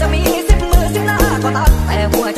จะมีสิบมือสิบหน้าก็ตามแต่หัวใจ